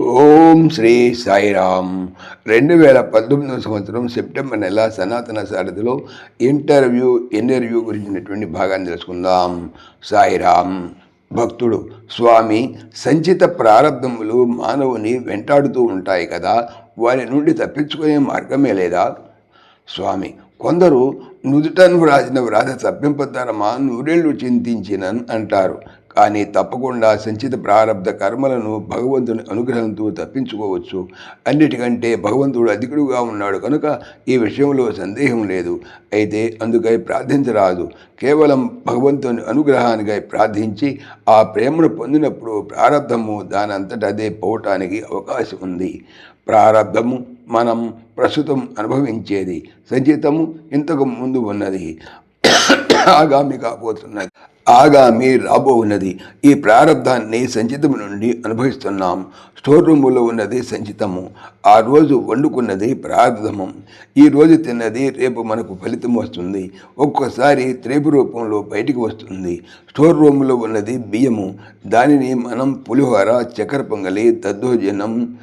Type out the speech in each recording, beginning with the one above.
ఓం శ్రీ సాయిరామ్. రెండు వేల పంతొమ్మిదవ సంవత్సరం సెప్టెంబర్ నెల సనాతన సారథిలో ఇంటర్వ్యూ ఇంటర్వ్యూ గురించినటువంటి భాగాన్ని తెలుసుకుందాం. సాయిరామ్ భక్తుడు స్వామి సంచిత ప్రారంధములు మానవుని వెంటాడుతూ ఉంటాయి కదా వారి నుండి తప్పించుకునే మార్గమే లేదా? స్వామి కొందరు నుదుటను వ్రాసిన వ్రాత తప్పింపతరమా నూరేళ్ళు చింతించినన్ అంటారు. కానీ తప్పకుండా సంచిత ప్రారంధ కర్మలను భగవంతుని అనుగ్రహంతో తప్పించుకోవచ్చు. అన్నిటికంటే భగవంతుడు అధికుడుగా ఉన్నాడు కనుక ఈ విషయంలో సందేహం లేదు. అయితే అందుకై ప్రార్థించరాదు. కేవలం భగవంతుని అనుగ్రహానికై ప్రార్థించి ఆ ప్రేమను పొందినప్పుడు ప్రారంధము దానంతట అదే పోవటానికి అవకాశం ఉంది. ప్రారంధము మనం ప్రస్తుతం అనుభవించేది సంచితము ఇంతకు ముందు ఉన్నది ఆగామి కాబోతున్నది. ఆగామి రాబో ఉన్నది ఈ ప్రారంధాన్ని సంచితము నుండి అనుభవిస్తున్నాం. స్టోర్ రూములో ఉన్నది సంచితము. ఆ రోజు వండుకున్నది ప్రార్థము ఈ రోజు తిన్నది రేపు మనకు ఫలితం వస్తుంది. ఒక్కోసారి త్రేపు రూపంలో బయటికి వస్తుంది. స్టోర్ రూములో ఉన్నది బియ్యము. దానిని మనం పులిహోర చక్కెర పొంగలి దద్దోజనం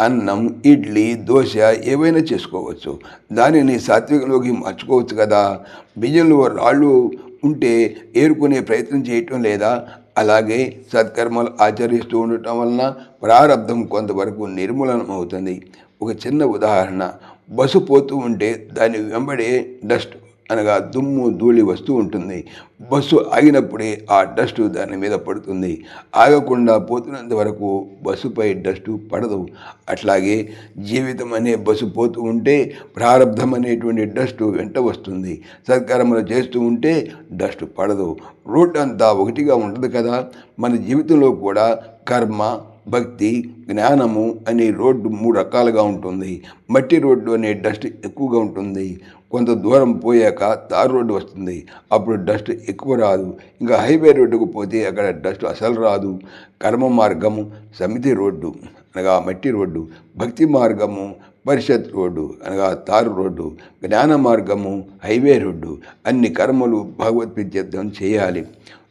అన్నం ఇడ్లీ దోశ ఏవైనా చేసుకోవచ్చు. దానిని సాత్వికంలోకి మార్చుకోవచ్చు కదా. బియ్యంలో రాళ్ళు ఉంటే ఏరుకునే ప్రయత్నం చేయటం లేదా అలాగే సత్కర్మలు ఆచరిస్తూ ఉండటం వలన ప్రారంధం కొంతవరకు నిర్మూలనం అవుతుంది ఒక చిన్న ఉదాహరణ. బస్సు పోతూ ఉంటే దాని వెంబడే డస్ట్. అనగా దుమ్ము ధూళి వస్తూ ఉంటుంది. బస్సు ఆగినప్పుడే ఆ డస్ట్ దాని మీద పడుతుంది. ఆగకుండా పోతున్నంత వరకు బస్సుపై డస్ట్ పడదు. అట్లాగే జీవితం అనే బస్సు పోతూ ఉంటే ప్రారంధం అనేటువంటి డస్ట్ వెంట వస్తుంది. సత్కర్మలు చేస్తూ ఉంటే డస్ట్ పడదు. రోడ్ అంతా ఒకటిగా ఉండదు కదా? మన జీవితంలో కూడా కర్మ భక్తి జ్ఞానము అనే రోడ్డు మూడు రకాలుగా ఉంటుంది. మట్టి రోడ్డు అనే డస్ట్ ఎక్కువగా ఉంటుంది. కొంత దూరం పోయాక తార్ రోడ్డు వస్తుంది. అప్పుడు డస్ట్ ఎక్కువ రాదు. ఇంకా హైవే రోడ్డుకు పోతే అక్కడ డస్ట్ అసలు రాదు. కర్మ మార్గము సమితి రోడ్డు అనగా మట్టి రోడ్డు. భక్తి మార్గము పరిషత్ రోడ్డు అనగా తారు రోడ్డు జ్ఞాన మార్గము హైవే రోడ్డు అన్ని కర్మలు భగవద్విద్యుద్ధం చేయాలి.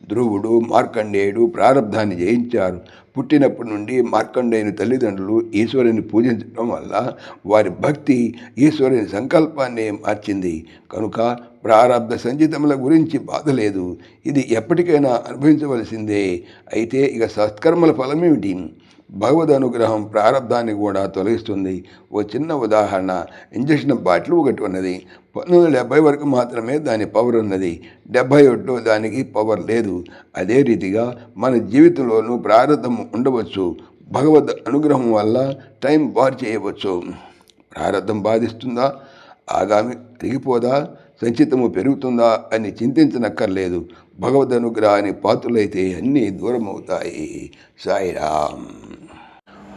ధ్రువుడు మార్కండేయుడు ప్రారంధాన్ని జయించారు. పుట్టినప్పటి నుండి మార్కండేయుని తల్లిదండ్రులు ఈశ్వరుని పూజించడం వల్ల వారి భక్తి ఈశ్వరుని సంకల్పాన్ని మార్చింది. కనుక ప్రారంధ సంచితముల గురించి బాధ లేదు. ఇది ఎప్పటికైనా అనుభవించవలసిందే. అయితే ఇక సత్కర్మల ఫలమేమిటి? భగవద్ అనుగ్రహం ప్రారంధాన్ని కూడా తొలగిస్తుంది. ఓ చిన్న ఉదాహరణ ఇంజక్షన్ బాటిల్ ఒకటి ఉన్నది. పంతొమ్మిది వందల డెబ్బై వరకు మాత్రమే దాని పవర్ ఉన్నది. డెబ్బై ఒకటిలో దానికి పవర్ లేదు. అదే రీతిగా మన జీవితంలోనూ ప్రారంధం ఉండవచ్చు. భగవద్ అనుగ్రహం వల్ల టైం బార్ చేయవచ్చు. ప్రారంధం బాధిస్తుందా? ఆగామి తిరిగిపోదా సంచితము పెరుగుతుందా? అని చింతించనక్కర్లేదు. భగవద్ అనుగ్రహాన్ని పాత్రులైతే అన్నీ దూరం అవుతాయి సాయిరామ్.